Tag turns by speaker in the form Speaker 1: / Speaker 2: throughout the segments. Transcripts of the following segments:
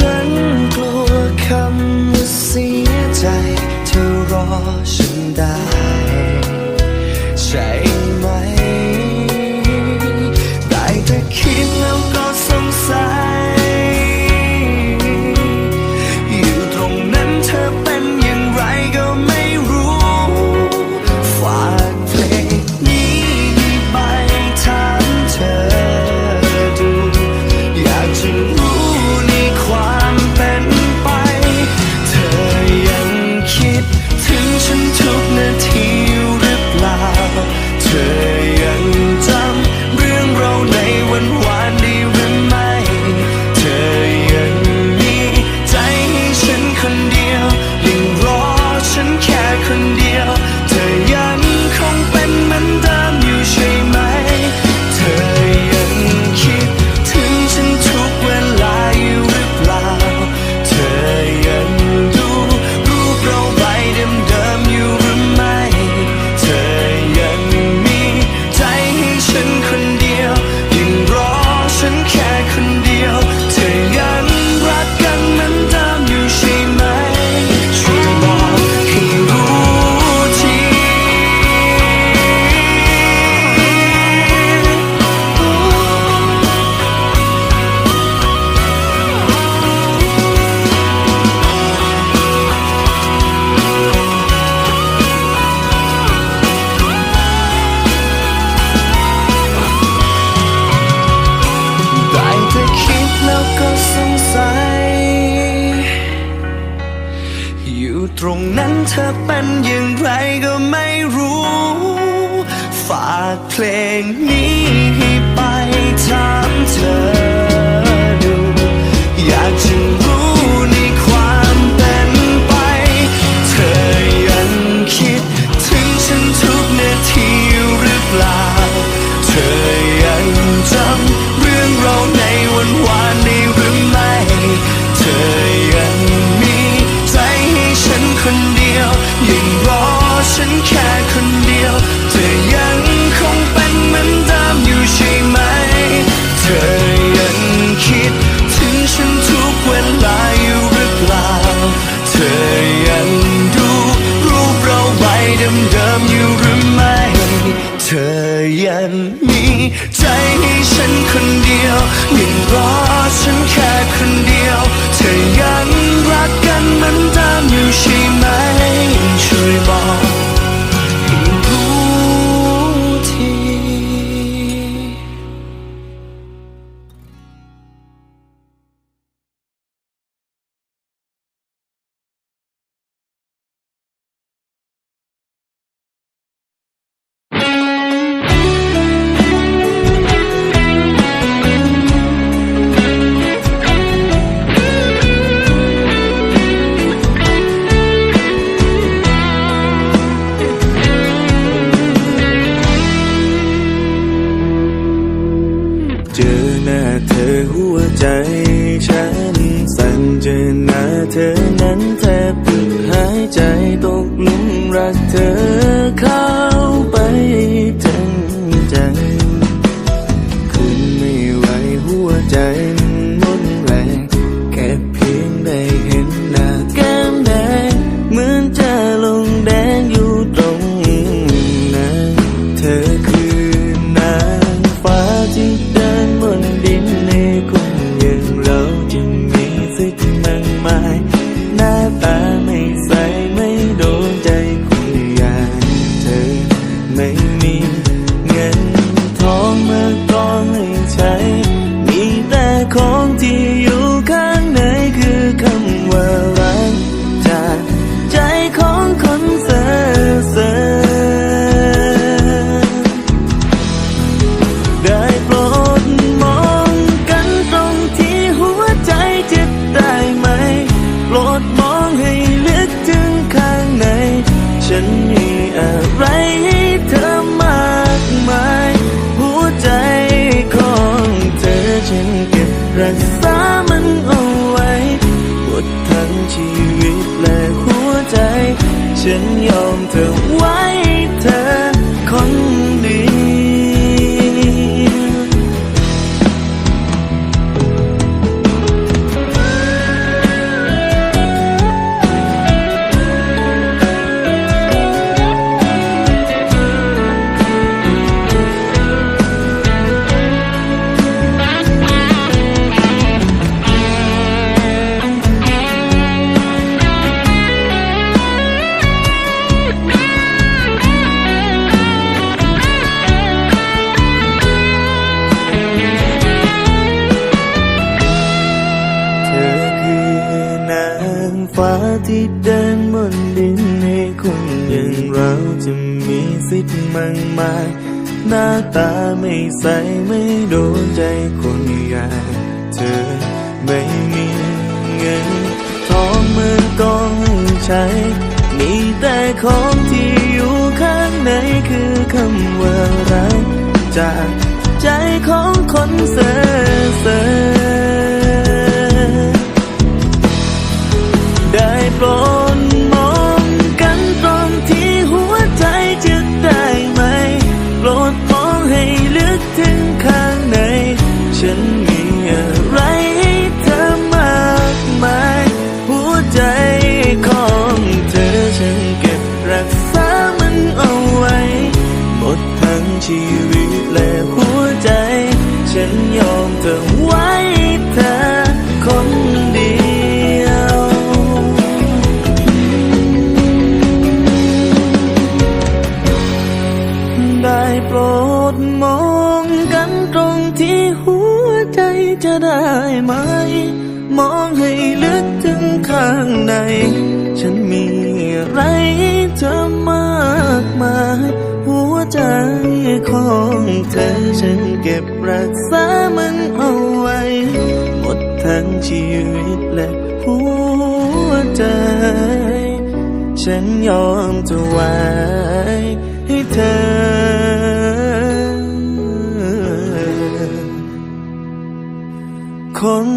Speaker 1: ฉันกลัวคำว่าเสียใจ เธอรอฉันได้ ใช่ เธอเป็นอย่างไรก็ไม่รู้ ฝากเพลงนี้ ค่คนเดี หัวใจฉันสั่นเจอหน้าเธอนั้นแทบหา
Speaker 2: ยใจตกหลุมรักเธอ เราจะมีสิทธิ์มากมาย หน้าตาไม่ใสไม่โดนใจคนใหญ่เธอไม่มีเงินทองมือก็ไม่ใช้ มีแต่ของที่อยู่ข้างในคือคำว่ารักจากใจของคนเสือเสือ ฉัน มองให้ลึกถึงข้างใน ฉันมีอะไรเธอมากมาย หัวใจของเธอฉันเก็บรักษามันเอาไว้ หมดทั้งชีวิตและหัวใจ ฉันยอมจะไว้ให้เธอคน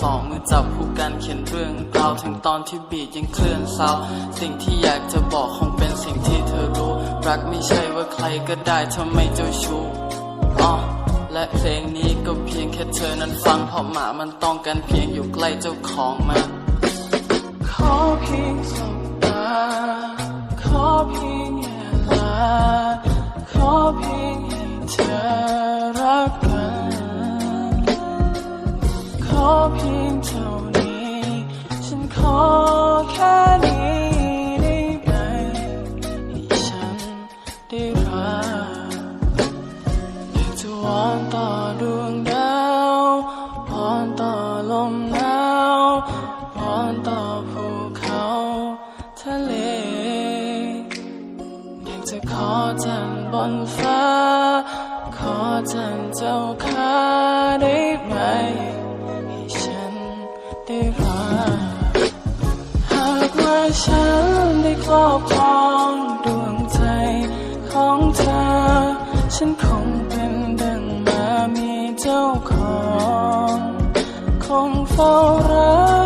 Speaker 3: สองมือจับคู่กันเขียนเรื่องราวถึงตอนที่บีดยังเคลื่อนเศร้าสิ่งที่อยากจะบอกคงเป็นสิ่งที่เธอรู้ รักไม่ใช่ว่าใครก็ได้ทำไมเจ้าชู้อ๋อและเพลงนี้ก็เพียงแค่เธอนั้นฟังเพราะหมามันต้องการเพียงอยู่ใกล้เจ้าของมันขอเพียงสบต ขอจันเจ้าข้าได้ไหม ให้ฉันได้รักหากว่าฉันได้ครอบครองดวงใจของเธอ ฉันคงเป็นดังมามีเจ้าของ คงเฝ้ารัก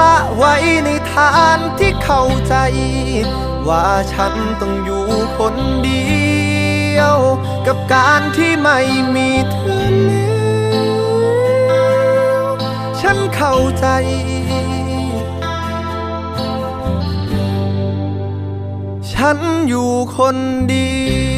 Speaker 4: ละไว้ในฐานที่เข้าใจ ว่าฉันต้องอยู่คนเดียว กับการที่ไม่มีเธอแล้วฉันเข้าใจฉันอยู่คนเดียว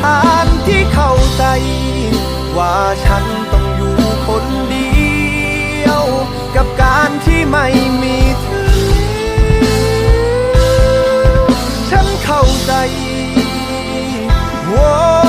Speaker 4: ทานที่เข้าใจ ว่าฉันต้องอยู่คนเดียว กับการที่ไม่มีเธอ ฉันเข้าใจ Whoa